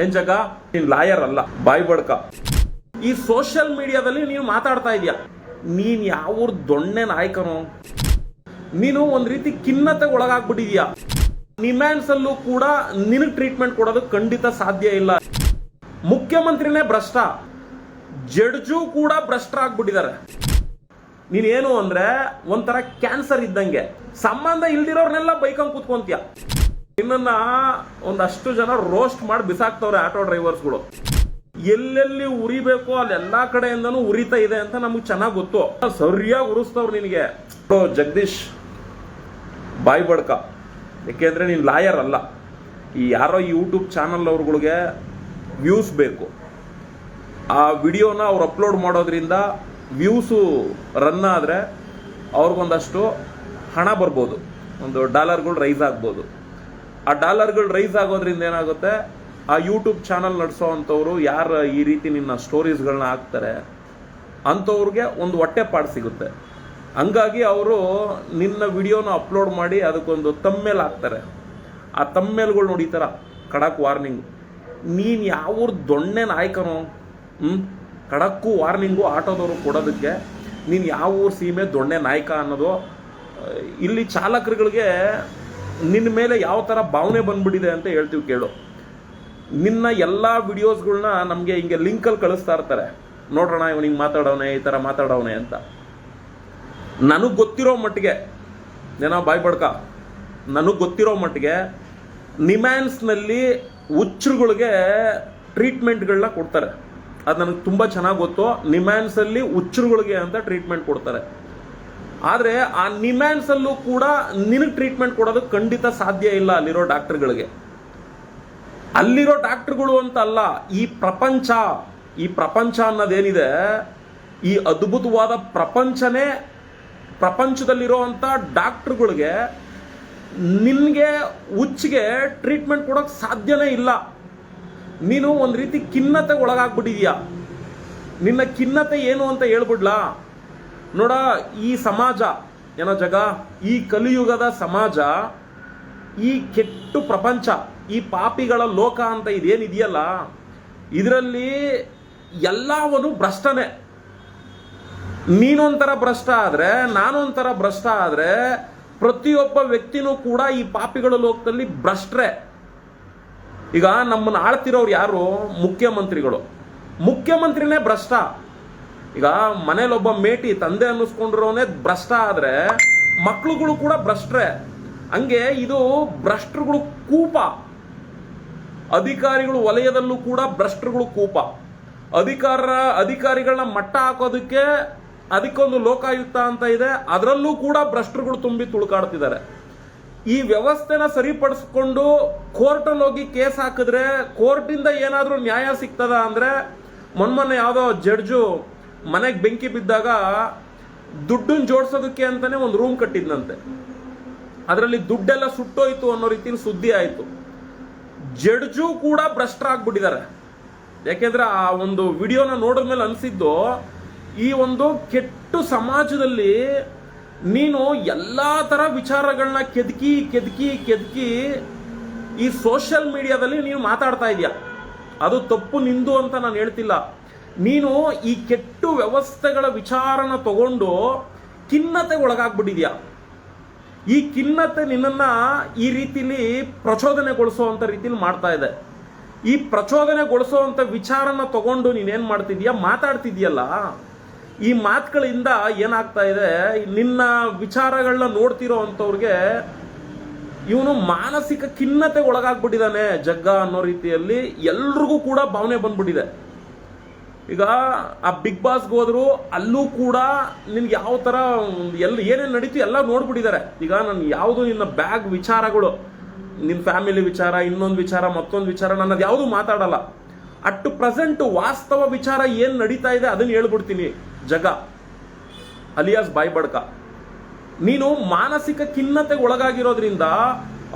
ಏನ್ ಜಗ? ನೀನ್ ಲಾಯರ್ ಅಲ್ಲ, ಬಾಯ್ ಬಡ್ಕ. ಈ ಸೋಷಿಯಲ್ ಮೀಡಿಯಾದಲ್ಲಿ ನೀವು ಮಾತಾಡ್ತಾ ಇದೀಯ? ನೀನ್ ಯಾವ ದೊಣ್ಣೆ ನಾಯಕನು? ನೀನು ಒಂದ್ ರೀತಿ ಖಿನ್ನತೆಗೆ ಒಳಗಾಗ್ಬಿಟ್ಟಿದೀಯ? ನಿಮ್ಯಾನ್ಸ್ ಅಲ್ಲೂ ಕೂಡ ನಿನಗ್ ಟ್ರೀಟ್ಮೆಂಟ್ ಕೊಡೋದು ಖಂಡಿತ ಸಾಧ್ಯ ಇಲ್ಲ. ಮುಖ್ಯಮಂತ್ರಿನೇ ಭ್ರಷ್ಟ. ಜಡ್ಜು ಕೂಡ ಭ್ರಷ್ಟ ಭ್ರಷ್ಟರಾಗ್ಬಿಟ್ಟಿದ್ದಾರೆ ನೀನೇನು ಅಂದ್ರೆ ಒಂಥರ ಕ್ಯಾನ್ಸರ್ ಇದ್ದಂಗೆ. ಸಂಬಂಧ ಇಲ್ದಿರೋರ್ನೆಲ್ಲ ಬೈಕಂಗ್ ಕೂತ್ಕೊಂತೀಯ? ನಿನ್ನನ್ನ ಒಂದಷ್ಟು ಜನ ರೋಸ್ಟ್ ಮಾಡಿ ಬಿಸಾಕ್ತವ್ರೆ ಆಟೋ ಡ್ರೈವರ್ಸ್ಗಳು. ಎಲ್ಲೆಲ್ಲಿ ಉರಿಬೇಕು ಅಲ್ಲಿ ಎಲ್ಲಾ ಕಡೆಯಿಂದನೂ ಉರಿತಾ ಇದೆ ಅಂತ ನಮ್ಗೆ ಚೆನ್ನಾಗಿ ಗೊತ್ತು. ಸರಿಯಾಗಿ ಉರಿಸ್ತವ್ರು ನಿನಗೆ. ಜಗದೀಶ್, ಬಾಯ್ ಬಡ್ಕ. ಯಾಕೆಂದ್ರೆ ನೀನು ಲಾಯರ್ ಅಲ್ಲ. ಈ ಯಾರೋ ಯೂಟ್ಯೂಬ್ ಚಾನಲ್ ಅವ್ರಗಳಿಗೆ ವ್ಯೂಸ್ ಬೇಕು. ಆ ವಿಡಿಯೋನ ಅವ್ರು ಅಪ್ಲೋಡ್ ಮಾಡೋದ್ರಿಂದ ವ್ಯೂಸು ರನ್ ಆದರೆ ಅವ್ರಿಗೊಂದಷ್ಟು ಹಣ ಬರ್ಬೋದು. ಒಂದು ಡಾಲರ್ಗಳು ರೈಸ್ ಆಗ್ಬೋದು. ಆ ಡಾಲರ್ಗಳು ರೈಸ್ ಆಗೋದ್ರಿಂದ ಏನಾಗುತ್ತೆ? ಆ ಯೂಟ್ಯೂಬ್ ಚಾನಲ್ ನಡೆಸೋ ಅಂಥವ್ರು ಯಾರು ಈ ರೀತಿ ನಿನ್ನ ಸ್ಟೋರೀಸ್ಗಳನ್ನ ಹಾಕ್ತಾರೆ, ಅಂಥವ್ರಿಗೆ ಒಂದು ಹೊಟ್ಟೆ ಪಾಡು ಸಿಗುತ್ತೆ. ಹಂಗಾಗಿ ಅವರು ನಿನ್ನ ವಿಡಿಯೋನ ಅಪ್ಲೋಡ್ ಮಾಡಿ ಅದಕ್ಕೊಂದು ತಮ್ಮೇಲ್ ಹಾಕ್ತಾರೆ. ಆ ತಮ್ಮೇಲ್ಗಳು ನೋಡಿ ಈ ಥರ ಖಡಕ್ ವಾರ್ನಿಂಗ್ ನೀನು ಯಾವ ದೊಣ್ಣೆ ನಾಯಕನು ಹ್ಞೂ ಖಡಕ್ಕು ವಾರ್ನಿಂಗು ಆಟೋದವರು ಕೊಡೋದಕ್ಕೆ ನೀನು ಯಾವ ಊರು ಸೀಮೆ ದೊಣ್ಣೆ ನಾಯಕ ಅನ್ನೋದು ಇಲ್ಲಿ ಚಾಲಕರುಗಳಿಗೆ ನಿನ್ನ ಮೇಲೆ ಯಾವ ಥರ ಭಾವನೆ ಬಂದ್ಬಿಟ್ಟಿದೆ ಅಂತ ಹೇಳ್ತೀವಿ ಕೇಳು. ನಿನ್ನ ಎಲ್ಲ ವಿಡಿಯೋಸ್ಗಳನ್ನ ನಮಗೆ ಹಿಂಗೆ ಲಿಂಕಲ್ಲಿ ಕಳಿಸ್ತಾ ಇರ್ತಾರೆ. ನೋಡೋಣ ಇವನು ಹಿಂಗೆ ಮಾತಾಡೋನೆ ಈ ಥರ ಮಾತಾಡೋನೆ ಅಂತ. ನನಗೆ ಗೊತ್ತಿರೋ ಮಟ್ಟಿಗೆ, ಏನೋ ಬಾಯ್ ಬಡ್ಕ, ನನಗೆ ಗೊತ್ತಿರೋ ಮಟ್ಟಿಗೆ ನಿಮ್ಯಾನ್ಸ್ನಲ್ಲಿ ಹುಚ್ಚರುಗಳಿಗೆ ಟ್ರೀಟ್ಮೆಂಟ್ಗಳನ್ನ ಕೊಡ್ತಾರೆ. ಅದು ನನಗೆ ತುಂಬ ಚೆನ್ನಾಗಿ ಗೊತ್ತು. ನಿಮ್ಯಾನ್ಸಲ್ಲಿ ಹುಚ್ಚರುಗಳಿಗೆ ಅಂತ ಟ್ರೀಟ್ಮೆಂಟ್ ಕೊಡ್ತಾರೆ. ಆದರೆ ಆ ನಿಮ್ಯಾನ್ಸಲ್ಲೂ ಕೂಡ ನಿನಗೆ ಟ್ರೀಟ್ಮೆಂಟ್ ಕೊಡೋದು ಖಂಡಿತ ಸಾಧ್ಯ ಇಲ್ಲ ಅಲ್ಲಿರೋ ಡಾಕ್ಟರ್ಗಳಿಗೆ. ಅಲ್ಲಿರೋ ಡಾಕ್ಟರ್ಗಳು ಅಂತ ಅಲ್ಲ, ಈ ಪ್ರಪಂಚ ಈ ಪ್ರಪಂಚ ಅನ್ನೋದೇನಿದೆ, ಈ ಅದ್ಭುತವಾದ ಪ್ರಪಂಚನೇ ಪ್ರಪಂಚದಲ್ಲಿರೋವಂಥ ಡಾಕ್ಟ್ರುಗಳಿಗೆ ನಿನಗೆ ಹುಚ್ಚಿಗೆ ಟ್ರೀಟ್ಮೆಂಟ್ ಕೊಡೋಕ್ಕೆ ಸಾಧ್ಯನೇ ಇಲ್ಲ. ನೀನು ಒಂದು ರೀತಿ ಖಿನ್ನತೆಗೆ ಒಳಗಾಗ್ಬಿಟ್ಟಿದೀಯ. ನಿನ್ನ ಖಿನ್ನತೆ ಏನು ಅಂತ ಹೇಳ್ಬಿಡ್ಲಾ? ನೋಡ, ಈ ಸಮಾಜ, ಏನೋ ಜಗ, ಈ ಕಲಿಯುಗದ ಸಮಾಜ, ಈ ಕೆಟ್ಟು ಪ್ರಪಂಚ, ಈ ಪಾಪಿಗಳ ಲೋಕ ಅಂತ ಇದೇನಿದೆಯಲ್ಲ, ಇದರಲ್ಲಿ ಎಲ್ಲವನು ಭ್ರಷ್ಟನೇ. ನೀನೊಂಥರ ಭ್ರಷ್ಟ ಆದ್ರೆ, ನಾನೊಂಥರ ಭ್ರಷ್ಟ ಆದ್ರೆ, ಪ್ರತಿಯೊಬ್ಬ ವ್ಯಕ್ತಿನೂ ಕೂಡ ಈ ಪಾಪಿಗಳ ಲೋಕದಲ್ಲಿ ಭ್ರಷ್ಟ್ರೆ. ಈಗ ನಮ್ಮನ್ನ ಆಳ್ತಿರೋರು ಯಾರು? ಮುಖ್ಯಮಂತ್ರಿಗಳು. ಮುಖ್ಯಮಂತ್ರಿನೇ ಭ್ರಷ್ಟ. ಈಗ ಮನೇಲೊಬ್ಬ ಮೇಟಿ ತಂದೆ ಅನ್ನಿಸ್ಕೊಂಡಿರೋನೇ ಭ್ರಷ್ಟ ಆದ್ರೆ ಮಕ್ಳುಗಳು ಕೂಡ ಭ್ರಷ್ಟ್ರೆ. ಹಂಗೆ ಇದು ಭ್ರಷ್ಟರುಗಳು ಕೂಪ. ಅಧಿಕಾರಿಗಳು ವಲಯದಲ್ಲೂ ಕೂಡ ಭ್ರಷ್ಟರುಗಳು ಕೂಪ. ಅಧಿಕಾರ, ಅಧಿಕಾರಿಗಳನ್ನ ಮಟ್ಟ ಹಾಕೋದಕ್ಕೆ ಅದಕ್ಕೊಂದು ಲೋಕಾಯುಕ್ತ ಅಂತ ಇದೆ. ಅದರಲ್ಲೂ ಕೂಡ ಭ್ರಷ್ಟರುಗಳು ತುಂಬಿ ತುಳುಕಾಡ್ತಿದ್ದಾರೆ. ಈ ವ್ಯವಸ್ಥೆನ ಸರಿಪಡಿಸ್ಕೊಂಡು ಕೋರ್ಟಲ್ಲಿ ಹೋಗಿ ಕೇಸ್ ಹಾಕಿದ್ರೆ ಕೋರ್ಟಿಂದ ಏನಾದರೂ ನ್ಯಾಯ ಸಿಗ್ತದ ಅಂದ್ರೆ ಮೊನ್ನೆ ಯಾವುದೋ ಜಡ್ಜು ಮನೆಗೆ ಬೆಂಕಿ ಬಿದ್ದಾಗ ದುಡ್ಡನ್ನು ಜೋಡಿಸೋದಕ್ಕೆ ಅಂತಾನೆ ಒಂದು ರೂಮ್ ಕಟ್ಟಿದ್ನಂತೆ. ಅದರಲ್ಲಿ ದುಡ್ಡೆಲ್ಲ ಸುಟ್ಟೋಯ್ತು ಅನ್ನೋ ರೀತಿ ಸುದ್ದಿ ಆಯಿತು. ಜಡ್ಜು ಕೂಡ ಭ್ರಷ್ಟರಾಗ್ಬಿಟ್ಟಿದ್ದಾರೆ ಯಾಕೆಂದ್ರೆ ಆ ಒಂದು ವಿಡಿಯೋನ ನೋಡಿದ ಮೇಲೆ ಅನಿಸಿದ್ದು, ಈ ಒಂದು ಕೆಟ್ಟು ಸಮಾಜದಲ್ಲಿ ನೀನು ಎಲ್ಲಾ ತರ ವಿಚಾರಗಳನ್ನ ಕೆದಕಿ ಕೆದಕಿ ಕೆದಕಿ ಈ ಸೋಷಿಯಲ್ ಮೀಡಿಯಾದಲ್ಲಿ ನೀನು ಮಾತಾಡ್ತಾ ಇದೀಯ. ಅದು ತಪ್ಪು, ನಿಂದು ಅಂತ ನಾನು ಹೇಳ್ತಿಲ್ಲ. ನೀನು ಈ ಕೆಟ್ಟು ವ್ಯವಸ್ಥೆಗಳ ವಿಚಾರನ ತಗೊಂಡು ಖಿನ್ನತೆ ಒಳಗಾಗ್ಬಿಟ್ಟಿದ್ಯಾ? ಈ ಖಿನ್ನತೆ ನಿನ್ನನ್ನು ಈ ರೀತಿಲಿ ಪ್ರಚೋದನೆಗೊಳಿಸುವಂತ ರೀತಿಲಿ ಮಾಡ್ತಾ ಇದೆ. ಈ ಪ್ರಚೋದನೆಗೊಳಿಸುವಂತ ವಿಚಾರನ ತಗೊಂಡು ನೀನೇನು ಮಾಡ್ತಿದ್ಯಾ? ಮಾತಾಡ್ತಿದ್ಯಲ್ಲ? ಈ ಮಾತುಗಳಿಂದ ಏನಾಗ್ತಾ ಇದೆ? ನಿನ್ನ ವಿಚಾರಗಳನ್ನ ನೋಡ್ತಿರೋ ಅಂಥವ್ರಿಗೆ ಇವನು ಮಾನಸಿಕ ಖಿನ್ನತೆ ಒಳಗಾಗ್ಬಿಟ್ಟಿದ್ದಾನೆ ಜಗ್ಗ ಅನ್ನೋ ರೀತಿಯಲ್ಲಿ ಎಲ್ರಿಗೂ ಕೂಡ ಭಾವನೆ ಬಂದ್ಬಿಟ್ಟಿದೆ. ಈಗ ಆ ಬಿಗ್ ಬಾಸ್ಗೆ ಹೋದ್ರು, ಅಲ್ಲೂ ಕೂಡ ನಿನ್ಗೆ ಯಾವ ತರ ಎಲ್ಲ ಏನೇನು ನಡೀತು ಎಲ್ಲ ನೋಡ್ಬಿಟ್ಟಿದ್ದಾರೆ. ಈಗ ನಾನು ಯಾವುದು ನಿನ್ನ ಬ್ಯಾಗ್ ವಿಚಾರಗಳು ನಿನ್ನ ಫ್ಯಾಮಿಲಿ ವಿಚಾರ, ಇನ್ನೊಂದು ವಿಚಾರ, ಮತ್ತೊಂದು ವಿಚಾರ ನಾನು ಯಾವುದು ಮಾತಾಡಲ್ಲ. ಅಟ್ ಪ್ರೆಸೆಂಟ್ ವಾಸ್ತವ ವಿಚಾರ ಏನು ನಡೀತಾ ಇದೆ ಅದನ್ನ ಹೇಳ್ಬಿಡ್ತೀನಿ. ಜಗ, ಅಲಿಯಾಸ್ ಬಾಯ್ ಬಡ್ಕ ನೀನು ಮಾನಸಿಕ ಖಿನ್ನತೆಗೆ ಒಳಗಾಗಿರೋದ್ರಿಂದ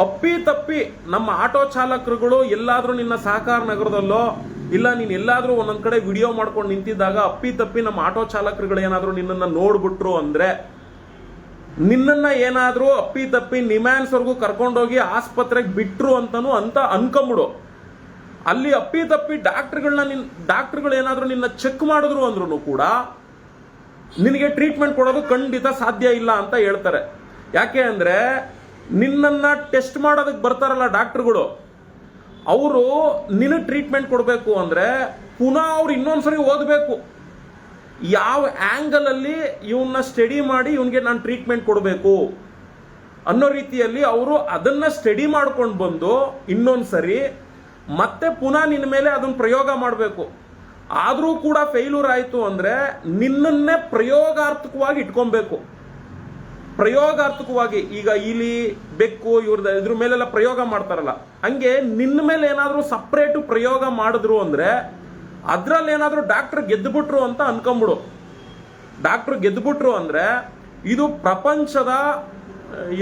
ಅಪ್ಪಿ ತಪ್ಪಿ ನಮ್ಮ ಆಟೋ ಚಾಲಕರುಗಳು ಎಲ್ಲಾದ್ರೂ ನಿನ್ನ ಸಹಕಾರ ನಗರದಲ್ಲೋ ಇಲ್ಲ, ನೀನು ಎಲ್ಲಾದ್ರೂ ಒಂದೊಂದು ಕಡೆ ವಿಡಿಯೋ ಮಾಡ್ಕೊಂಡು ನಿಂತಿದ್ದಾಗ ಅಪ್ಪಿ ತಪ್ಪಿ ನಮ್ಮ ಆಟೋ ಚಾಲಕರುಗಳು ಏನಾದ್ರೂ ನಿನ್ನನ್ನ ನೋಡ್ಬಿಟ್ರು ಅಂದ್ರೆ ನಿನ್ನನ್ನ ಏನಾದ್ರೂ ಅಪ್ಪಿ ತಪ್ಪಿ ನಿಮ್ಯಾನ್ಸ್ ವರ್ಗೂ ಕರ್ಕೊಂಡೋಗಿ ಆಸ್ಪತ್ರೆಗೆ ಬಿಟ್ರು ಅಂತಾನು ಅಂತ ಅನ್ಕೊಂಬಿಡು. ಅಲ್ಲಿ ಅಪ್ಪಿ ತಪ್ಪಿ ಡಾಕ್ಟರ್ಗಳನ್ನ ನಿನ್ ಡಾಕ್ಟರ್ಗಳು ಏನಾದರೂ ನಿನ್ನ ಚೆಕ್ ಮಾಡಿದ್ರು ಅಂದ್ರೂ ಕೂಡ ನಿನಗೆ ಟ್ರೀಟ್ಮೆಂಟ್ ಕೊಡೋದು ಖಂಡಿತ ಸಾಧ್ಯ ಇಲ್ಲ ಅಂತ ಹೇಳ್ತಾರೆ. ಯಾಕೆ ಅಂದ್ರೆ ನಿನ್ನನ್ನು ಟೆಸ್ಟ್ ಮಾಡೋದಕ್ಕೆ ಬರ್ತಾರಲ್ಲ ಡಾಕ್ಟರ್ಗಳು. ಅವರು ನಿನಗೆ ಟ್ರೀಟ್ಮೆಂಟ್ ಕೊಡಬೇಕು ಅಂದರೆ ಪುನಃ ಅವ್ರು ಇನ್ನೊಂದ್ಸರಿ ಓದಬೇಕು. ಯಾವ ಆ್ಯಂಗಲಲ್ಲಿ ಇವನ್ನ ಸ್ಟಡಿ ಮಾಡಿ ಇವನಿಗೆ ನಾನು ಟ್ರೀಟ್ಮೆಂಟ್ ಕೊಡಬೇಕು ಅನ್ನೋ ರೀತಿಯಲ್ಲಿ ಅವರು ಅದನ್ನ ಸ್ಟಡಿ ಮಾಡ್ಕೊಂಡು ಬಂದು ಇನ್ನೊಂದ್ಸರಿ ಮತ್ತೆ ಪುನಃ ನಿನ್ನ ಮೇಲೆ ಅದನ್ನ ಪ್ರಯೋಗ ಮಾಡಬೇಕು. ಆದರೂ ಕೂಡ ಫೇಲ್ಯೂರ್ ಆಯಿತು ಅಂದರೆ ನಿನ್ನನ್ನೇ ಪ್ರಯೋಗಾರ್ಥಕವಾಗಿ ಇಟ್ಕೊಬೇಕು. ಪ್ರಯೋಗಾರ್ಥಕವಾಗಿ ಈಗ ಇಲಿ, ಬೆಕ್ಕು ಇವ್ರದ್ದು ಇದ್ರ ಮೇಲೆಲ್ಲ ಪ್ರಯೋಗ ಮಾಡ್ತಾರಲ್ಲ. ಹಂಗೆ ನಿನ್ನ ಮೇಲೆ ಏನಾದರೂ ಸಪ್ರೇಟು ಪ್ರಯೋಗ ಮಾಡಿದ್ರು ಅಂದ್ರೆ ಅದರಲ್ಲಿ ಏನಾದರೂ ಡಾಕ್ಟರ್ ಗೆದ್ದುಬಿಟ್ರು ಅಂತ ಅನ್ಕೊಂಬಿಡು ಡಾಕ್ಟರ್ ಗೆದ್ದುಬಿಟ್ರು ಅಂದ್ರೆ ಇದು ಪ್ರಪಂಚದ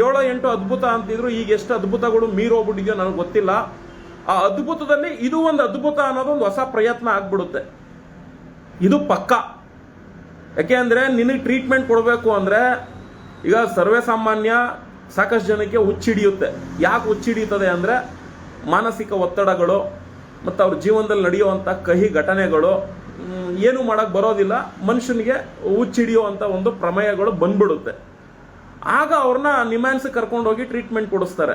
ಏಳು ಎಂಟು ಅದ್ಭುತ ಅಂತಿದ್ರು, ಈಗ ಎಷ್ಟು ಅದ್ಭುತಗಳು ಮೀರೋಗ್ಬಿಟ್ಟಿದೆಯೋ ನನಗೆ ಗೊತ್ತಿಲ್ಲ. ಆ ಅದ್ಭುತದಲ್ಲಿ ಇದು ಒಂದು ಅದ್ಭುತ ಅನ್ನೋದು ಒಂದು ಹೊಸ ಪ್ರಯತ್ನ ಆಗ್ಬಿಡುತ್ತೆ. ಇದು ಪಕ್ಕ. ಯಾಕೆ ಅಂದ್ರೆ ನಿನಗೆ ಟ್ರೀಟ್ಮೆಂಟ್ ಕೊಡಬೇಕು ಅಂದ್ರೆ ಈಗ ಸರ್ವೇ ಸಾಮಾನ್ಯ ಸಾಕಷ್ಟು ಜನಕ್ಕೆ ಹುಚ್ಚಿಡಿಯುತ್ತೆ. ಯಾಕೆ ಹುಚ್ಚಿಡಿಯುತ್ತದೆ ಅಂದರೆ ಮಾನಸಿಕ ಒತ್ತಡಗಳು ಮತ್ತು ಅವ್ರ ಜೀವನದಲ್ಲಿ ನಡೆಯುವಂಥ ಕಹಿ ಘಟನೆಗಳು ಏನು ಮಾಡೋಕ್ಕೆ ಬರೋದಿಲ್ಲ. ಮನುಷ್ಯನಿಗೆ ಹುಚ್ಚಿಡಿಯುವಂಥ ಒಂದು ಪ್ರಮೇಯಗಳು ಬಂದ್ಬಿಡುತ್ತೆ. ಆಗ ಅವ್ರನ್ನ ನಿಮ್ಯಾನ್ಸ್ ಕರ್ಕೊಂಡೋಗಿ ಟ್ರೀಟ್ಮೆಂಟ್ ಕೊಡಿಸ್ತಾರೆ.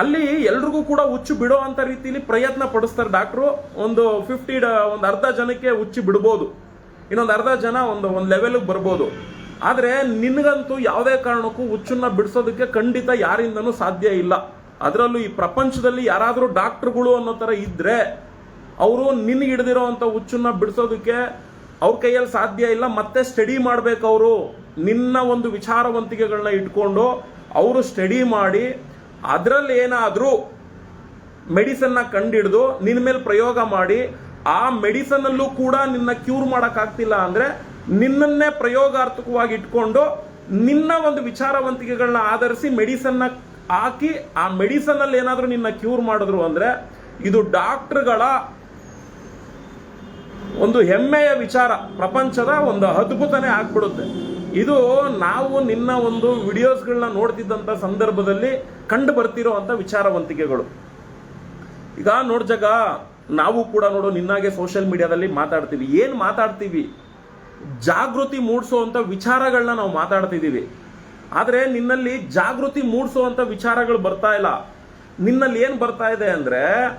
ಅಲ್ಲಿ ಎಲ್ರಿಗೂ ಕೂಡ ಹುಚ್ಚು ಬಿಡೋ ಅಂತ ರೀತಿಲಿ ಪ್ರಯತ್ನ ಪಡಿಸ್ತಾರೆ ಡಾಕ್ಟ್ರು. ಒಂದು ಫಿಫ್ಟಿ ಒಂದು ಅರ್ಧ ಜನಕ್ಕೆ ಹುಚ್ಚು ಬಿಡ್ಬೋದು. ಇನ್ನೊಂದು ಅರ್ಧ ಜನ ಒಂದು ಒಂದು ಲೆವೆಲ್ಗೆ ಬರ್ಬೋದು. ಆದರೆ ನಿನಗಂತೂ ಯಾವುದೇ ಕಾರಣಕ್ಕೂ ಹುಚ್ಚನ್ನ ಬಿಡಿಸೋದಕ್ಕೆ ಖಂಡಿತ ಯಾರಿಂದನೂ ಸಾಧ್ಯ ಇಲ್ಲ. ಅದರಲ್ಲೂ ಈ ಪ್ರಪಂಚದಲ್ಲಿ ಯಾರಾದರೂ ಡಾಕ್ಟ್ರುಗಳು ಅನ್ನೋ ಥರ ಇದ್ದರೆ ಅವರು ನಿನ್ನ ಹಿಡ್ದಿರೋ ಅಂಥ ಹುಚ್ಚನ್ನ ಬಿಡಿಸೋದಕ್ಕೆ ಅವ್ರ ಕೈಯಲ್ಲಿ ಸಾಧ್ಯ ಇಲ್ಲ, ಮತ್ತೆ ಸ್ಟಡಿ ಮಾಡಬೇಕು ಅವರು. ನಿನ್ನ ಒಂದು ವಿಚಾರವಂತಿಕೆಗಳನ್ನ ಇಟ್ಕೊಂಡು ಅವರು ಸ್ಟಡಿ ಮಾಡಿ ಅದರಲ್ಲಿ ಏನಾದರೂ ಮೆಡಿಸನ್ನ ಕಂಡಿಡಿದು ನಿನ್ನ ಮೇಲೆ ಪ್ರಯೋಗ ಮಾಡಿ, ಆ ಮೆಡಿಸನ್ ಅಲ್ಲೂ ಕೂಡ ನಿನ್ನ ಕ್ಯೂರ್ ಮಾಡೋಕ್ಕಾಗ್ತಿಲ್ಲ ಅಂದ್ರೆ ನಿನ್ನನ್ನೇ ಪ್ರಯೋಗಾರ್ಥಕವಾಗಿ ಇಟ್ಕೊಂಡು ನಿನ್ನ ಒಂದು ವಿಚಾರವಂತಿಕೆಗಳನ್ನ ಆಧರಿಸಿ ಮೆಡಿಸನ್ನ ಹಾಕಿ, ಆ ಮೆಡಿಸನ್ ಅಲ್ಲಿ ಏನಾದರೂ ನಿನ್ನ ಕ್ಯೂರ್ ಮಾಡಿದ್ರು ಅಂದ್ರೆ ಇದು ಡಾಕ್ಟರ್ಗಳ ಒಂದು ಹೆಮ್ಮೆಯ ವಿಚಾರ. ಪ್ರಪಂಚದ ಒಂದು ಅದ್ಭುತನೇ ಆಗ್ಬಿಡುತ್ತೆ. ಇದು ನಾವು ನಿನ್ನ ಒಂದು ವಿಡಿಯೋಸ್ಗಳನ್ನ ನೋಡ್ತಿದ್ದಂಥ ಸಂದರ್ಭದಲ್ಲಿ ಕಂಡು ಬರ್ತಿರೋ ಅಂತ ವಿಚಾರವಂತಿಕೆಗಳು. ಈಗ ನೋಡ್ಜಾಗ ನಾವು ಕೂಡ ನೋಡು, ನಿನ್ನಾಗೆ ಸೋಷಿಯಲ್ ಮೀಡಿಯಾದಲ್ಲಿ ಮಾತಾಡ್ತೀವಿ. ಏನು ಮಾತಾಡ್ತೀವಿ? ಜಾಗೃತಿ ಮೂಡಿಸುವಂಥ ವಿಚಾರಗಳನ್ನ ನಾವು ಮಾತಾಡ್ತಿದ್ದೀವಿ. ಆದರೆ ನಿನ್ನಲ್ಲಿ ಜಾಗೃತಿ ಮೂಡಿಸುವಂಥ ವಿಚಾರಗಳು ಬರ್ತಾ ಇಲ್ಲ. ನಿನ್ನಲ್ಲಿ ಏನು ಬರ್ತಾ ಇದೆ ಅಂದ್ರೆ,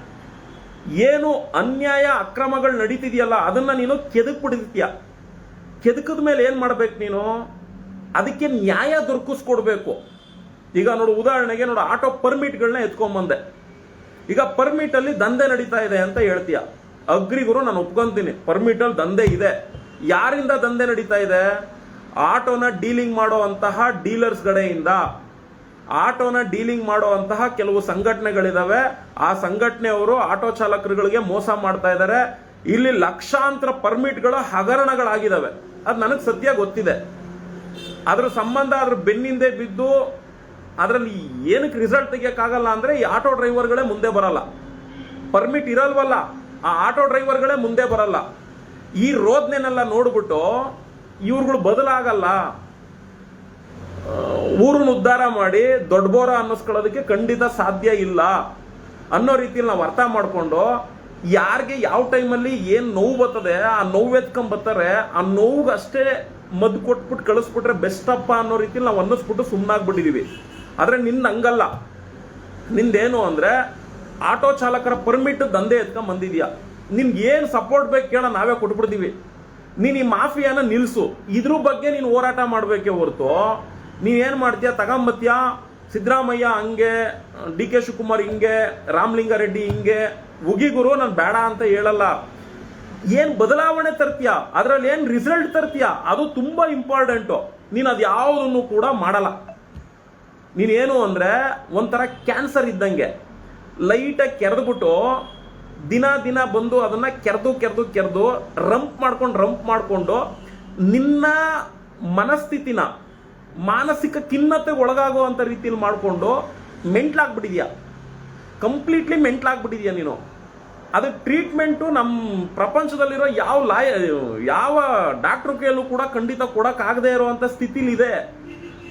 ಏನು ಅನ್ಯಾಯ ಅಕ್ರಮಗಳು ನಡೀತಿದೆಯಲ್ಲ, ಅದನ್ನ ನೀನು ಕೆದಕ್ ಬಿಡ್ತೀಯ ಕೆದಕದ ಮೇಲೆ ಏನು ಮಾಡ್ಬೇಕು ನೀನು? ಅದಕ್ಕೆ ನ್ಯಾಯ ದೊರಕಿಸ್ಕೊಡ್ಬೇಕು. ಈಗ ನೋಡು, ಉದಾಹರಣೆಗೆ ನೋಡು, ಆಟೋ ಪರ್ಮಿಟ್ಗಳನ್ನ ಎತ್ಕೊಂಬಂದೆ. ಈಗ ಪರ್ಮಿಟಲ್ಲಿ ದಂಧೆ ನಡೀತಾ ಇದೆ ಅಂತ ಹೇಳ್ತೀಯ. ಅಗ್ರಿಗುರು, ನಾನು ಒಪ್ಕೊಂತೀನಿ. ಪರ್ಮಿಟಲ್ಲಿ ದಂಧೆ ಇದೆ. ಯಾರಿಂದ ದಂಧೆ ನಡೀತಾ ಇದೆ? ಆಟೋನ ಡೀಲಿಂಗ್ ಮಾಡುವಂತಹ ಡೀಲರ್ಸ್ ಕಡೆಯಿಂದ. ಆಟೋನ ಡೀಲಿಂಗ್ ಮಾಡುವಂತಹ ಕೆಲವು ಸಂಘಟನೆಗಳಿದಾವೆ. ಆ ಸಂಘಟನೆಯವರು ಆಟೋ ಚಾಲಕರುಗಳಿಗೆ ಮೋಸ ಮಾಡ್ತಾ ಇದ್ದಾರೆ. ಇಲ್ಲಿ ಲಕ್ಷಾಂತರ ಪರ್ಮಿಟ್ಗಳು ಹಗರಣಗಳಾಗಿದ್ದಾವೆ ಅದು ನನಗೆ ಸದ್ಯ ಗೊತ್ತಿದೆ. ಅದ್ರ ಸಂಬಂಧ ಅದ್ರ ಬೆನ್ನಿಂದೆ ಬಿದ್ದು ಅದರಲ್ಲಿ ಏನಕ್ಕೆ ರಿಸಲ್ಟ್ ತೆಗಿಯಕ್ಕಾಗಲ್ಲ ಅಂದ್ರೆ ಈ ಆಟೋ ಡ್ರೈವರ್ಗಳೇ ಮುಂದೆ ಬರಲ್ಲ. ಪರ್ಮಿಟ್ ಇರಲ್ವಲ್ಲ. ಆ ಆಟೋ ಡ್ರೈವರ್ಗಳೇ ಮುಂದೆ ಬರಲ್ಲ. ಈ ರೋದ್ನೆನೆಲ್ಲ ನೋಡ್ಬಿಟ್ಟು ಇವ್ರುಗಳು ಬದಲಾಗಲ್ಲ. ಊರನ್ನು ಉದ್ಧಾರ ಮಾಡಿ ದೊಡ್ಡಬೋರ ಅನ್ನಿಸ್ಕೊಳ್ಳೋದಕ್ಕೆ ಖಂಡಿತ ಸಾಧ್ಯ ಇಲ್ಲ ಅನ್ನೋ ರೀತಿಯಲ್ಲಿ ನಾವು ಅರ್ಥ ಮಾಡಿಕೊಂಡು ಯಾರಿಗೆ ಯಾವ ಟೈಮಲ್ಲಿ ಏನು ನೋವು ಬರ್ತದೆ, ಆ ನೋವು ಎತ್ಕೊಂಡ್ ಬರ್ತಾರೆ, ಆ ನೋವಿಗೆ ಅಷ್ಟೇ ಮದ್ದು ಕೊಟ್ಬಿಟ್ಟು ಕಳಿಸ್ಬಿಟ್ರೆ ಬೆಸ್ಟ್ ಅಪ್ಪ ಅನ್ನೋ ರೀತಿಯಲ್ಲಿ ನಾವು ಅನ್ನಿಸ್ಬಿಟ್ಟು ಸುಮ್ಮನಾಗ್ಬಿಟ್ಟಿದ್ದೀವಿ ಆದ್ರೆ ನಿಂದ ಹಂಗಲ್ಲ. ನಿಂದೇನು ಅಂದ್ರೆ ಆಟೋ ಚಾಲಕರ ಪರ್ಮಿಟ್ ದಂಧೆ ಎತ್ಕೊಂಡ್ ಬಂದಿದ್ಯಾ? ನಿನ್ಗೆ ಏನು ಸಪೋರ್ಟ್ ಬೇಕು ಕೇಳ ನಾವೇ ಕೊಟ್ಬಿಡ್ತೀವಿ. ನೀನು ಈ ಮಾಫಿಯಾನ ನಿಲ್ಸು. ಇದ್ರ ಬಗ್ಗೆ ನೀನು ಹೋರಾಟ ಮಾಡಬೇಕೇ ಹೊರತು. ನೀನ್ ಏನ್ ಮಾಡ್ತೀಯ? ತಗೊಂಬತ್ತೀಯ? ಸಿದ್ದರಾಮಯ್ಯ ಹಂಗೆ, ಡಿ ಕೆ ಶಿವಕುಮಾರ್ ಹಿಂಗೆ ರಾಮಲಿಂಗಾರೆಡ್ಡಿ ಹಿಂಗೆ. ಉಗಿಗುರು ನಾನು ಬೇಡ ಅಂತ ಹೇಳಲ್ಲ. ಏನು ಬದಲಾವಣೆ ತರ್ತೀಯ? ಅದರಲ್ಲಿ ಏನು ರಿಸಲ್ಟ್ ತರ್ತೀಯ? ಅದು ತುಂಬಾ ಇಂಪಾರ್ಟೆಂಟು ನೀನು ಅದು ಯಾವುದನ್ನು ಕೂಡ ಮಾಡಲ್ಲ. ನೀನೇನು ಅಂದ್ರೆ ಒಂಥರ ಕ್ಯಾನ್ಸರ್ ಇದ್ದಂಗೆ. ಲೈಟಾಗಿ ಕೆರೆದ್ಬಿಟ್ಟು ದಿನ ದಿನ ಬಂದು ಅದನ್ನ ಕೆರೆದು ಕೆರೆದು ಕೆರೆದು ರಂಪ್ ಮಾಡ್ಕೊಂಡು ರಂಪ್ ಮಾಡಿಕೊಂಡು ನಿನ್ನ ಮನಸ್ಥಿತಿನ, ಮಾನಸಿಕ ಖಿನ್ನತೆಗೆ ಒಳಗಾಗುವಂಥ ರೀತಿಯಲ್ಲಿ ಮಾಡಿಕೊಂಡು ಮೆಂಟ್ಲಾಗ್ಬಿಟ್ಟಿದ್ಯಾ? ಕಂಪ್ಲೀಟ್ಲಿ ಮೆಂಟ್ಲಾಗ್ಬಿಟ್ಟಿದ್ಯಾ ನೀನು? ಅದಕ್ಕೆ ಟ್ರೀಟ್ಮೆಂಟು ನಮ್ಮ ಪ್ರಪಂಚದಲ್ಲಿರೋ ಯಾವ ಲಾಯ, ಯಾವ ಡಾಕ್ಟ್ರ್ ಕೈಯಲ್ಲೂ ಕೂಡ ಖಂಡಿತ ಕೊಡೋಕ್ಕಾಗದೇ ಇರುವಂಥ ಸ್ಥಿತಿಲಿದೆ.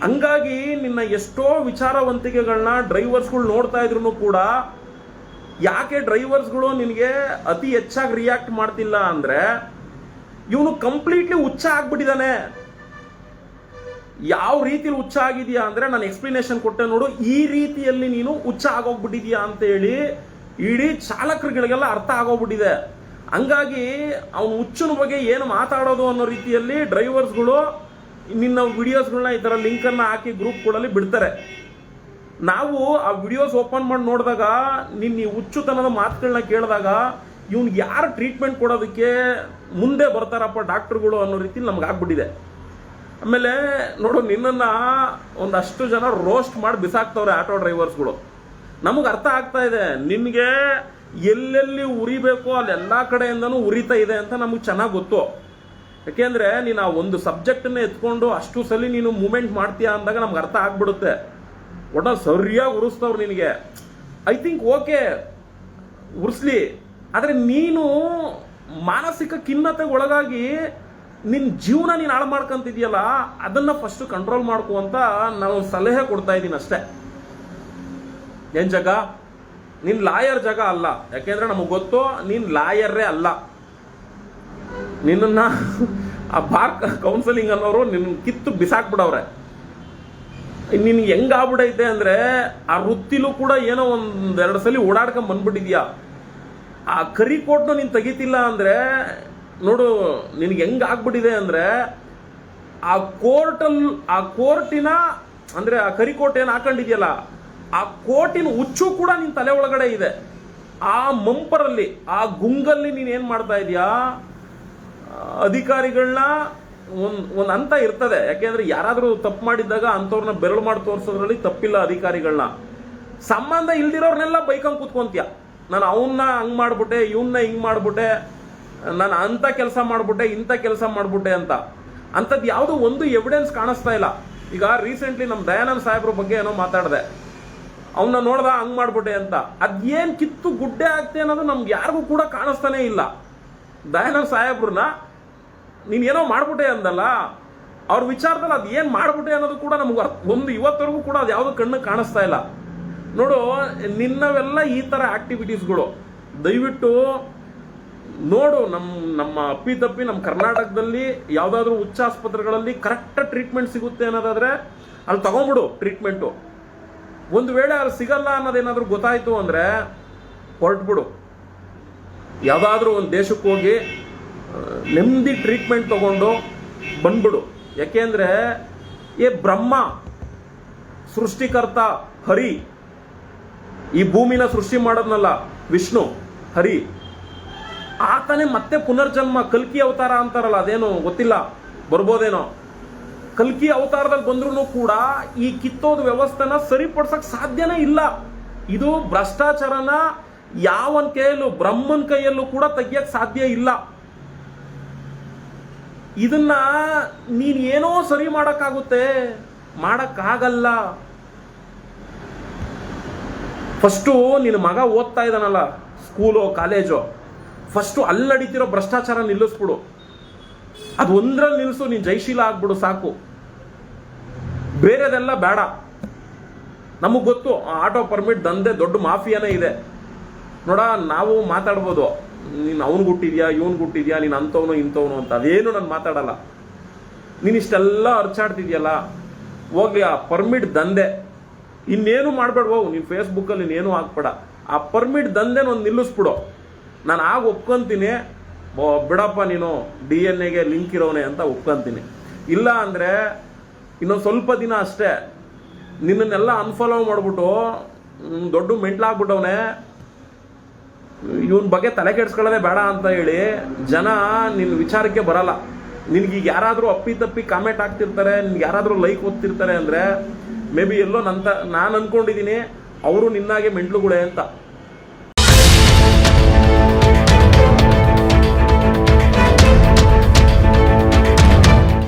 ಹಂಗಾಗಿ ನಿನ್ನ ಎಷ್ಟೋ ವಿಚಾರವಂತಿಕೆಗಳನ್ನ ಡ್ರೈವರ್ಸ್ಗಳು ನೋಡ್ತಾ ಇದ್ರು ಕೂಡ ಯಾಕೆ ಡ್ರೈವರ್ಸ್ಗಳು ನಿನಗೆ ಅತಿ ಹೆಚ್ಚಾಗಿ ರಿಯಾಕ್ಟ್ ಮಾಡ್ತಿಲ್ಲ ಅಂದರೆ ಇವನು ಕಂಪ್ಲೀಟ್ಲಿ ಹುಚ್ಚ ಆಗ್ಬಿಟ್ಟಿದ್ದಾನೆ ಯಾವ ರೀತಿಲಿ ಹುಚ್ಚ ಆಗಿದೆಯಾ ಅಂದರೆ ನಾನು ಎಕ್ಸ್ಪ್ಲನೇಷನ್ ಕೊಟ್ಟೆ ನೋಡು, ಈ ರೀತಿಯಲ್ಲಿ ನೀನು ಹುಚ್ಚ ಆಗೋಗ್ಬಿಟ್ಟಿದ್ಯಾ ಅಂತ ಹೇಳಿ ಇಡೀ ಚಾಲಕರುಗಳಿಗೆಲ್ಲ ಅರ್ಥ ಆಗೋಗ್ಬಿಟ್ಟಿದೆ. ಹಂಗಾಗಿ ಅವನು ಹುಚ್ಚನ ಬಗ್ಗೆ ಏನು ಮಾತಾಡೋದು ಅನ್ನೋ ರೀತಿಯಲ್ಲಿ ಡ್ರೈವರ್ಸ್ಗಳು ನಿನ್ನ ವಿಡಿಯೋಸ್ಗಳನ್ನ ಈ ಥರ ಲಿಂಕನ್ನು ಹಾಕಿ ಗ್ರೂಪ್ಗಳಲ್ಲಿ ಬಿಡ್ತಾರೆ. ನಾವು ಆ ವಿಡಿಯೋಸ್ ಓಪನ್ ಮಾಡಿ ನೋಡಿದಾಗ ನಿನ್ನ ಈ ಹುಚ್ಚುತನದ ಮಾತುಗಳನ್ನ ಕೇಳಿದಾಗ, ಇವ್ನಿಗೆ ಯಾರು ಟ್ರೀಟ್ಮೆಂಟ್ ಕೊಡೋದಕ್ಕೆ ಮುಂದೆ ಬರ್ತಾರಪ್ಪ ಡಾಕ್ಟ್ರುಗಳು ಅನ್ನೋ ರೀತಿ ನಮ್ಗೆ ಆಗ್ಬಿಟ್ಟಿದೆ. ಆಮೇಲೆ ನೋಡು, ನಿನ್ನನ್ನು ಒಂದಷ್ಟು ಜನ ರೋಸ್ಟ್ ಮಾಡಿ ಬಿಸಾಕ್ತವ್ರೆ ಆಟೋ ಡ್ರೈವರ್ಸ್ಗಳು ನಮಗೆ ಅರ್ಥ ಆಗ್ತಾ ಇದೆ. ನಿನಗೆ ಎಲ್ಲೆಲ್ಲಿ ಉರಿಬೇಕೋ ಅಲ್ಲೆಲ್ಲ ಕಡೆಯಿಂದನೂ ಉರಿತಾ ಇದೆ ಅಂತ ನಮಗೆ ಚೆನ್ನಾಗಿ ಗೊತ್ತು. ಯಾಕೆಂದ್ರೆ ನೀನು ಆ ಒಂದು ಸಬ್ಜೆಕ್ಟನ್ನು ಎತ್ಕೊಂಡು ಅಷ್ಟು ಸಲ ನೀನು ಮೂಮೆಂಟ್ ಮಾಡ್ತೀಯಾ ಅಂದಾಗ ನಮ್ಗೆ ಅರ್ಥ ಆಗ್ಬಿಡುತ್ತೆ. ಒಟ್ಟ ಸರಿಯಾಗಿ ಉರಿಸ್ತವ್ರು ನಿನಗೆ. ಐ ಥಿಂಕ್ ಓಕೆ ಉರಿಸ್ಲಿ. ಆದರೆ ನೀನು ಮಾನಸಿಕ ಖಿನ್ನತೆಗೆ ಒಳಗಾಗಿ ನಿನ್ನ ಜೀವನ ನೀನು ಹಾಳು ಮಾಡ್ಕೊಂತಿದ್ಯಲ್ಲ, ಅದನ್ನು ಫಸ್ಟು ಕಂಟ್ರೋಲ್ ಮಾಡ್ಕೊ ಅಂತ ನಾನು ಸಲಹೆ ಕೊಡ್ತಾ ಇದ್ದೀನಿ ಅಷ್ಟೇ. ಏನು ಜಗ? ನಿನ್ನ ಲಾಯರ್ ಜಗ ಅಲ್ಲ. ಯಾಕೆಂದ್ರೆ ನಮಗೆ ಗೊತ್ತು, ನೀನು ಲಾಯರ್ರೇ ಅಲ್ಲ. ನಿನ್ನನ್ನು ಆ ಬಾರ್ ಕೌನ್ಸಿಲಿಂಗ್ ಅನ್ನೋರು ನಿನ್ನ ಕಿತ್ತು ಬಿಸಾಕ್ಬಿಡವ್ರೆ. ನಿನ್ಗೆ ಹೆಂಗ್ ಅಂದ್ರೆ ಆ ವೃತ್ತಿಲೂ ಕೂಡ ಏನೋ ಒಂದ್ ಎರಡು ಸಲ ಓಡಾಡ್ಕೊಂಡ್ ಬಂದ್ಬಿಟ್ಟಿದ್ಯಾ? ಆ ಕರಿ ನೀನು ತೆಗಿತಿಲ್ಲ ಅಂದ್ರೆ, ನೋಡು, ನಿನಗೆ ಹೆಂಗ್ ಆಗ್ಬಿಟ್ಟಿದೆ ಅಂದ್ರೆ, ಆ ಕೋರ್ಟಲ್, ಆ ಕೋರ್ಟಿನ, ಅಂದ್ರೆ ಆ ಕರಿ ಕೋಟ್ ಏನ್ ಹಾಕೊಂಡಿದ್ಯಲ್ಲ, ಆ ಕೋಟಿನ ಹುಚ್ಚು ಕೂಡ ನಿನ್ ತಲೆ ಒಳಗಡೆ ಇದೆ. ಆ ಮಂಪರಲ್ಲಿ, ಆ ಗುಂಗಲ್ಲಿ ನೀನು ಏನು ಮಾಡ್ತಾ ಇದೀಯಾ? ಅಧಿಕಾರಿಗಳನ್ನ ಒಂದ್ ಒಂದ್ ಹಂತ ಇರ್ತದೆ. ಯಾಕೆಂದ್ರೆ ಯಾರಾದ್ರೂ ತಪ್ಪು ಮಾಡಿದ್ದಾಗ ಅಂಥವ್ರನ್ನ ಬೆರಳು ಮಾಡಿ ತೋರಿಸೋದ್ರಲ್ಲಿ ತಪ್ಪಿಲ್ಲ ಅಧಿಕಾರಿಗಳನ್ನ ಸಂಬಂಧ ಇಲ್ದಿರೋರ್ನೆಲ್ಲ ಬೈಕಂಗ್ ಕೂತ್ಕೊಂತೀಯ? ನಾನು ಅವನ್ನ ಹಂಗ್ ಮಾಡ್ಬಿಟ್ಟೆ ಇವನ್ನ ಹಿಂಗ್ ಮಾಡ್ಬಿಟ್ಟೆ, ನಾನು ಅಂತ ಕೆಲಸ ಮಾಡ್ಬಿಟ್ಟೆ ಇಂಥ ಕೆಲಸ ಮಾಡ್ಬಿಟ್ಟೆ ಅಂತ. ಅಂಥದ್ದು ಯಾವುದು ಒಂದು ಎವಿಡೆನ್ಸ್ ಕಾಣಿಸ್ತಾ ಇಲ್ಲ. ಈಗ ರೀಸೆಂಟ್ಲಿ ನಮ್ಮ ದಯಾನಂದ ಸಾಹೇಬ್ರ ಬಗ್ಗೆ ಏನೋ ಮಾತಾಡಿದೆ. ಅವನ್ನ ನೋಡ್ದ ಹಂಗ್ ಮಾಡ್ಬಿಟ್ಟೆ ಅಂತ. ಅದೇನು ಕಿತ್ತು ಗುಡ್ಡೆ ಆಗ್ತೆ ಅನ್ನೋದು ನಮ್ಗೆ ಯಾರಿಗೂ ಕೂಡ ಕಾಣಿಸ್ತಾನೆ ಇಲ್ಲ. ದಯಾನಂದ ಸಾಹೇಬ್ರನ್ನ ನೀನ್ ಏನೋ ಮಾಡ್ಬಿಟ್ಟೆ ಅಂದಲ್ಲ, ಅವ್ರ ವಿಚಾರದಲ್ಲಿ ಅದು ಏನ್ ಮಾಡ್ಬಿಟ್ಟೆ ಅನ್ನೋದು ಕೂಡ ನಮ್ಗೆ ಒಂದು ಇವತ್ತವರೆಗೂ ಕೂಡ ಅದು ಯಾವುದು ಕಣ್ಣು ಕಾಣಿಸ್ತಾ ಇಲ್ಲ. ನೋಡು, ನಿನ್ನವೆಲ್ಲ ಈ ತರ ಆಕ್ಟಿವಿಟೀಸ್ಗಳು ದಯವಿಟ್ಟು ನೋಡು ನಮ್ಮ ನಮ್ಮ ಅಪ್ಪಿ ತಪ್ಪಿ ನಮ್ಮ ಕರ್ನಾಟಕದಲ್ಲಿ ಯಾವುದಾದ್ರೂ ಉಚ್ಚ ಆಸ್ಪತ್ರೆಗಳಲ್ಲಿ ಕರೆಕ್ಟ್ ಟ್ರೀಟ್ಮೆಂಟ್ ಸಿಗುತ್ತೆ ಅನ್ನೋದಾದ್ರೆ ಅಲ್ಲಿ ತಗೊಂಬಿಡು ಟ್ರೀಟ್ಮೆಂಟು ಒಂದು ವೇಳೆ ಅಲ್ಲಿ ಸಿಗಲ್ಲ ಅನ್ನೋದೇನಾದರೂ ಗೊತ್ತಾಯ್ತು ಅಂದ್ರೆ ಹೊರಟ್ಬಿಡು. ಯಾವುದಾದ್ರೂ ಒಂದು ದೇಶಕ್ಕೆ ಹೋಗಿ ನೆಮ್ಮದಿ ಟ್ರೀಟ್ಮೆಂಟ್ ತಗೊಂಡು ಬಂದ್ಬಿಡು. ಯಾಕೆಂದರೆ ಏ ಬ್ರಹ್ಮ, ಸೃಷ್ಟಿಕರ್ತ ಹರಿ, ಈ ಭೂಮಿನ ಸೃಷ್ಟಿ ಮಾಡೋದ್ನಲ್ಲ, ವಿಷ್ಣು, ಹರಿ, ಆತನೇ ಮತ್ತೆ ಪುನರ್ಜನ್ಮ, ಕಲ್ಕಿ ಅವತಾರ ಅಂತಾರಲ್ಲ, ಅದೇನು ಗೊತ್ತಿಲ್ಲ, ಬರ್ಬೋದೇನೋ. ಕಲ್ಕಿ ಅವತಾರದಲ್ಲಿ ಬಂದ್ರೂ ಕೂಡ ಈ ಕಿತ್ತೋದ ವ್ಯವಸ್ಥೆನ ಸರಿಪಡಿಸಕ್ ಸಾಧ್ಯನೇ ಇಲ್ಲ. ಇದು ಭ್ರಷ್ಟಾಚಾರನ ಯಾವನ್ ಕೈಯಲ್ಲೂ, ಬ್ರಹ್ಮನ್ ಕೈಯಲ್ಲೂ ಕೂಡ ತೆಗಿಯಕ್ ಸಾಧ್ಯ ಇಲ್ಲ. ಇದನ್ನ ನೀನು ಏನೋ ಸರಿ ಮಾಡೋಕ್ಕಾಗುತ್ತೆ, ಮಾಡೋಕ್ಕಾಗಲ್ಲ. ಫಸ್ಟು ನಿನ್ನ ಮಗ ಓದ್ತಾ ಇದ್ದಾನಲ್ಲ ಸ್ಕೂಲೋ, ಕಾಲೇಜೋ, ಫಸ್ಟು ಅಲ್ಲಡಿತಿರೋ ಭ್ರಷ್ಟಾಚಾರ ನಿಲ್ಲಿಸ್ಬಿಡು. ಅದು ಒಂದ್ರಲ್ಲಿ ನಿಲ್ಲಿಸು ನೀನು ಜೈಶೀಲ ಆಗ್ಬಿಡು, ಸಾಕು. ಬೇರೆದೆಲ್ಲ ಬೇಡ. ನಮಗೆ ಗೊತ್ತು ಆಟೋ ಪರ್ಮಿಟ್ ದಂಧೆ ದೊಡ್ಡ ಮಾಫಿಯಾನೇ ಇದೆ. ನೋಡ, ನಾವು ಮಾತಾಡ್ಬೋದು. ನೀನು ಅವ್ನು ಹುಟ್ಟಿದ್ಯಾ ಇವನ್ ಹುಟ್ಟಿದ್ಯಾ ನೀನು ಅಂಥವನು, ಇಂಥವನು ಅಂತ. ಅದೇನು ನಾನು ಮಾತಾಡಲ್ಲ. ನೀನು ಇಷ್ಟೆಲ್ಲ ಅರ್ಚಾಡ್ತಿದ್ಯಲ್ಲ, ಹೋಗ್ಲಿ, ಆ ಪರ್ಮಿಟ್ ದಂಧೆ. ಇನ್ನೇನು ಮಾಡಬೇಡ್ವೋ ನೀನು ಫೇಸ್ಬುಕ್ಕಲ್ಲಿ ನೀನೇನು ಹಾಕ್ಬೇಡ. ಆ ಪರ್ಮಿಟ್ ದಂಧೆನ ಒಂದು ನಿಲ್ಲಿಸ್ಬಿಡು. ನಾನು ಆಗ ಒಪ್ಕೊಂತೀನಿ. ಬಿಡಪ್ಪ ನೀನು ಡಿ ಎನ್ ಎಗೆ ಲಿಂಕ್ ಇರೋನೆ ಅಂತ ಒಪ್ಕೊಂತೀನಿ. ಇಲ್ಲ ಅಂದರೆ, ಇನ್ನೊಂದು ಸ್ವಲ್ಪ ದಿನ ಅಷ್ಟೇ, ನಿನ್ನನ್ನೆಲ್ಲ ಅನ್ಫಾಲೋ ಮಾಡಿಬಿಟ್ಟು ದೊಡ್ಡ ಮೆಂಟ್ಲಾಗ್ಬಿಟ್ಟವನೆ ಇವನ್ ಬಗ್ಗೆ ತಲೆ ಕೆಡ್ಸ್ಕೊಳ್ಳೋದೇ ಬೇಡ ಅಂತ ಹೇಳಿ ಜನ ನಿನ್ನ ವಿಚಾರಕ್ಕೆ ಬರಲ್ಲ. ಈಗ ಯಾರಾದರೂ ಅಪ್ಪಿ ತಪ್ಪಿ ಕಾಮೆಂಟ್ ಆಗ್ತಿರ್ತಾರೆ ನಿನ್ಗೆ ಯಾರಾದರೂ ಲೈಕ್ ಓದ್ತಿರ್ತಾರೆ ಅಂದರೆ ಮೇ ಬಿ ಎಲ್ಲೋ ನಂತ ನಾನು ಅಂದ್ಕೊಂಡಿದ್ದೀನಿ ಅವರು ನಿನ್ನಾಗೆ ಮೆಂಟ್ಲುಗಳೇ ಅಂತ.